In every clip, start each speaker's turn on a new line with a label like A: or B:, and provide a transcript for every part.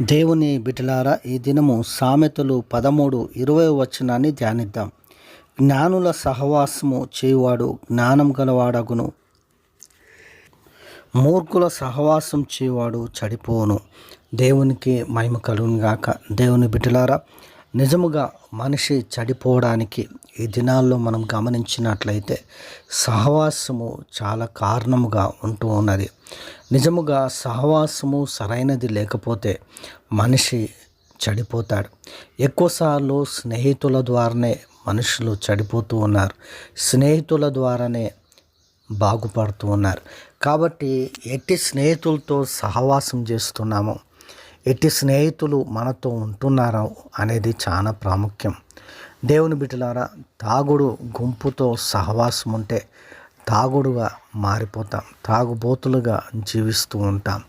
A: దేవుని బిటలారా ఈ దినము సామెతలు పదమూడు ఇరవై వచనాన్ని ధ్యానిద్దాం. జ్ఞానుల సహవాసము చేయువాడు జ్ఞానం గలవాడగును. మూర్ఖుల సహవాసం చేయువాడు చెడిపోను దేవునికి మహిమ కలుగునుగాక. దేవుని బిటలారా నిజముగా మనిషి చెడిపోవడానికి ఈ దినాల్లో మనం గమనించినట్లయితే సహవాసము చాలా కారణముగా ఉంటూ ఉన్నది. నిజముగా సహవాసము సరైనది లేకపోతే మనిషి చెడిపోతాడు ఎక్కువసార్లు స్నేహితుల ద్వారానే మనుషులు చెడిపోతూ ఉన్నారు. స్నేహితుల ద్వారానే బాగుపడుతూ ఉన్నారు. కాబట్టి ఎట్టి స్నేహితులతో సహవాసం చేస్తున్నాము ఎట్టి స్నేహితులు మనతో ఉంటున్నారో అనేది చాలా ప్రాముఖ్యం. దేవుని బిడ్డలారా తాగుడు గుంపుతో సహవాసం ఉంటే తాగుడుగా మారిపోతాం తాగుబోతులుగా జీవిస్తూ ఉంటాం.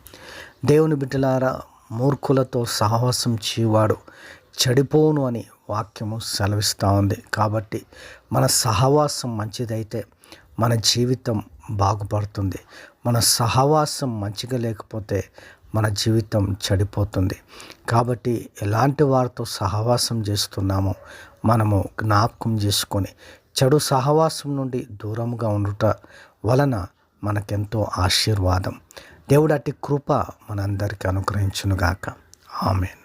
A: దేవుని బిడ్డలారా మూర్ఖులతో సహవాసం చేయవాడు చెడిపోను అని వాక్యము సెలవిస్తూ ఉంది. కాబట్టి మన సహవాసం మంచిదైతే మన జీవితం బాగుపడుతుంది. మన సహవాసం మంచిగా లేకపోతే మన జీవితం చెడిపోతుంది. కాబట్టి ఎలాంటి వారితో సహవాసం చేస్తున్నామో మనము జ్ఞాపకం చేసుకొని చెడు సహవాసం నుండి దూరంగా ఉండుట వలన మనకెంతో ఆశీర్వాదం. దేవుడు అట్టి కృప మనందరికీ అనుగ్రహించునుగాక. ఆమెన్.